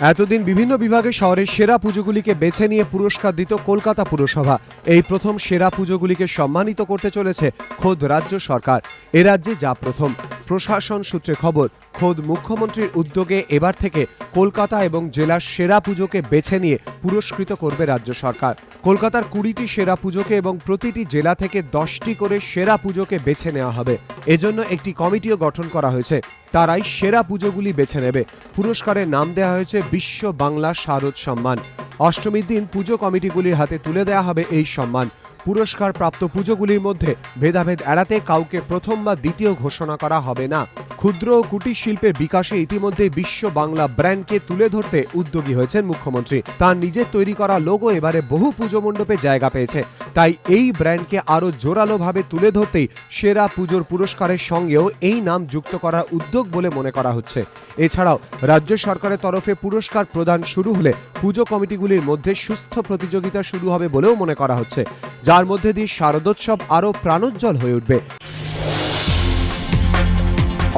এতদিন বিভিন্ন বিভাগে শহরের সেরা পুজোগুলিকে বেছে নিয়ে পুরস্কার দিত কলকাতা পুরসভা। এই প্রথম সেরা পুজোগুলিকে সম্মানিত করতে চলেছে খোদ রাজ্য সরকার। এ রাজ্যে যা প্রথম। প্রশাসন সূত্রে খবর, খোদ মুখ্যমন্ত্রীর উদ্যোগে এবার থেকে কলকাতা এবং জেলার সেরা পুজোকে বেছে নিয়ে পুরস্কৃত করবে রাজ্য সরকার। কলকাতার কুড়িটি সেরা পুজোকে এবং প্রতিটি জেলা থেকে দশটি করে সেরা পুজোকে বেছে নেওয়া হবে। এজন্য একটি কমিটিও গঠন করা হয়েছে। তারাই সেরা পুজোগুলি বেছে নেবে। পুরস্কারের নাম দেওয়া হয়েছে বিশ্ব বাংলা শারদ সম্মান। অষ্টমীর দিন পুজো কমিটিগুলির হাতে তুলে দেওয়া হবে এই সম্মান। পুরস্কার প্রাপ্ত পুজোগুলির মধ্যে ভেদাভেদ এড়াতে কাউকে প্রথম বা দ্বিতীয় ঘোষণা করা হবে না। ক্ষুদ্র ও কুটির শিল্পের বিকাশে ইতিমধ্যে বিশ্ব বাংলা ব্র্যান্ডকে তুলে ধরতে উদ্যোগী হয়েছেন মুখ্যমন্ত্রী। তার নিজের তৈরি করা লোগো এবারে বহু পুজো মণ্ডপে জায়গা পেয়েছে। তাই এই ব্র্যান্ডকে আরও জোরালোভাবে তুলে ধরতেই সেরা পুজোর পুরস্কারের সঙ্গেও এই নাম যুক্ত করার উদ্যোগ বলে মনে করা হচ্ছে। এছাড়াও রাজ্য সরকারের তরফে পুরস্কার প্রদান শুরু হলে পুজো কমিটিগুলির মধ্যে সুস্থ প্রতিযোগিতা শুরু হবে বলেও মনে করা হচ্ছে। যার মধ্যে দিয়ে শারদোৎসব আরও প্রাণোজ্জ্বল হয়ে উঠবে।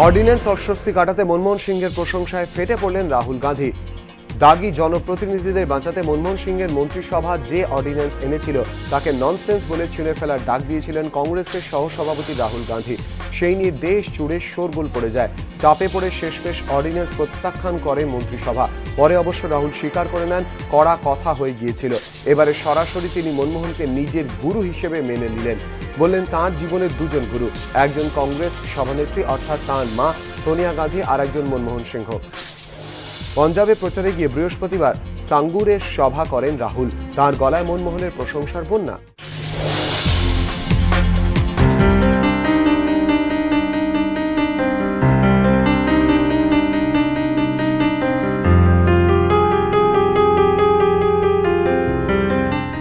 অর্ডিন্যান্স অস্বস্তি কাটাতে মনমোহন সিংয়ের প্রশংসায় ফেটে পড়লেন রাহুল গান্ধী। দাগি জনপ্রতিনিধিদের বাঁচাতে মনমোহন সিংয়ের মন্ত্রিসভা যে অর্ডিন্যান্স এনেছিল, তাকে ননসেন্স বলে ছিঁড়ে ফেলার ডাক দিয়েছিলেন কংগ্রেসের সহসভাপতি রাহুল গান্ধী। সেই নিয়ে দেশ জুড়ে শোরগোল পড়ে যায়। চাপে পড়ে শেষমেশ অর্ডিন্যান্স প্রত্যাখ্যান করে মন্ত্রিসভা। পরে অবশ্য রাহুল স্বীকার করে নেন, কড়া কথা হয়ে গিয়েছিল। এবারে সরাসরি তিনি মনমোহনকে নিজের গুরু হিসেবে মেনে নিলেন। বললেন, তাঁর জীবনের দুজন গুরু, একজন কংগ্রেস সভানেত্রী, অর্থাৎ তাঁর মা, সোনিয়া গান্ধী আর একজন মনমোহন সিংহ। পঞ্জাবে প্রচারে গিয়ে বৃহস্পতিবার সাঙ্গুরে সভা করেন রাহুল। তার গলায় মনমোহনের প্রশংসার বন্যা।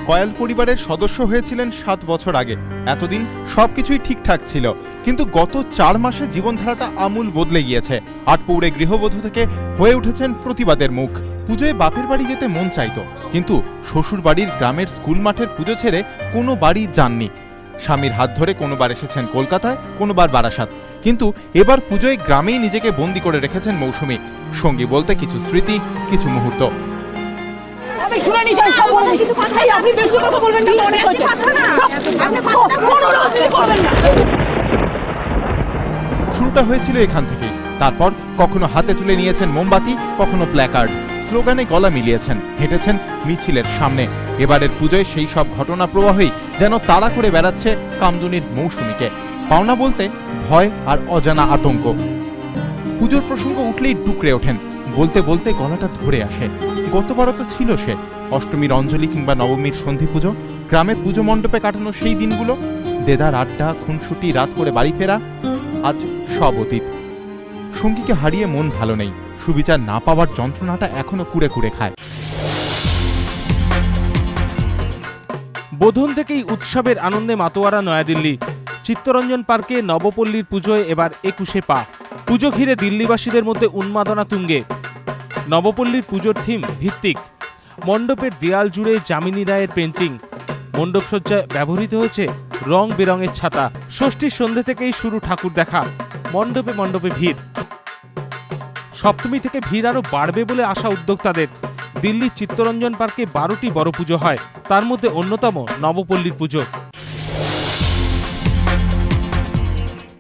কয়াল পরিবারের সদস্য হয়েছিলেন সাত বছর আগে। এতদিন সবকিছুই ঠিকঠাক ছিল। কিন্তু গত চার মাসে জীবনধারাটা আমূল বদলে গিয়েছে। আটপৌরে গৃহবধূ থেকে হয়ে উঠেছেন প্রতিবাদের মুখ। পুজোয় বাপের বাড়ি যেতে মন চাইত। কিন্তু শ্বশুর বাড়ির গ্রামের স্কুল মাঠের পুজো ছেড়ে কোনো বাড়ি যাননি। স্বামীর হাত ধরে কোনোবার এসেছেন কলকাতায়, কোনোবার বারাসাত। কিন্তু এবার পুজোয় গ্রামেই নিজেকে বন্দি করে রেখেছেন মৌসুমী। সঙ্গী বলতে কিছু স্মৃতি, কিছু মুহূর্ত। আমি শুনে আমি সব বলে কিছু কথা আপনি বেশি কথা বলবেন না মনে হচ্ছে আপনি কোনো রাজনীতি করবেন না। শুরুটা হয়েছিল এখান থেকেই। তারপর কখনো হাতে তুলে নিয়েছেন মোমবাতি কখনো প্ল্যাকার্ড। স্লোগানে গলা মিলিয়েছেন হেঁটেছেন মিছিলের সামনে। এবারের পুজোয় সেই সব ঘটনা প্রবাহই যেন তাড়া করে বেড়াচ্ছে কামদুনির মৌসুমীকে। পাওনা বলতে ভয় আর অজানা আতঙ্ক। পুজোর প্রসঙ্গ উঠলেই ডুকরে ওঠেন। বলতে বলতে গলাটা ধরে আসে। গতবারও তো ছিল সে। অষ্টমীর অঞ্জলি কিংবা নবমীর সন্ধি পুজো, গ্রামের পুজো মণ্ডপে কাটানো সেই দিনগুলো, দেদার আড্ডা, খুনসুটি, রাত করে বাড়ি ফেরা, আজ সব অতীত। সঙ্গীকে হারিয়ে মন ভালো নেই। সুবিচার না পাওয়ার যন্ত্রণাটা এখনও কুড়ে কুড়ে খায়। বোধন থেকেই উৎসবের আনন্দে মাতোয়ারা, নয়াদিল্লি। চিত্তরঞ্জন পার্কে নবপল্লীর পুজোয় এবার একুশে পা। পুজো ঘিরে দিল্লিবাসীদের মধ্যে উন্মাদনা তুঙ্গে। নবপল্লীর পুজোর থিম ভিত্তিক। মণ্ডপের দেয়াল জুড়ে যামিনী রায়ের পেন্টিং মণ্ডপসজ্জায় ব্যবহৃত হয়েছে রং বেরঙের ছাতা। ষষ্ঠীর সন্ধে থেকেই শুরু ঠাকুর দেখা। মণ্ডপে মণ্ডপে ভিড়। সপ্তমী থেকে ভিড় আরও বাড়বে বলে আশা উদ্যোক্তাদের। দিল্লির চিত্তরঞ্জন পার্কে বারোটি বড় পুজো হয়। তার মধ্যে অন্যতম নবপল্লীর পুজো।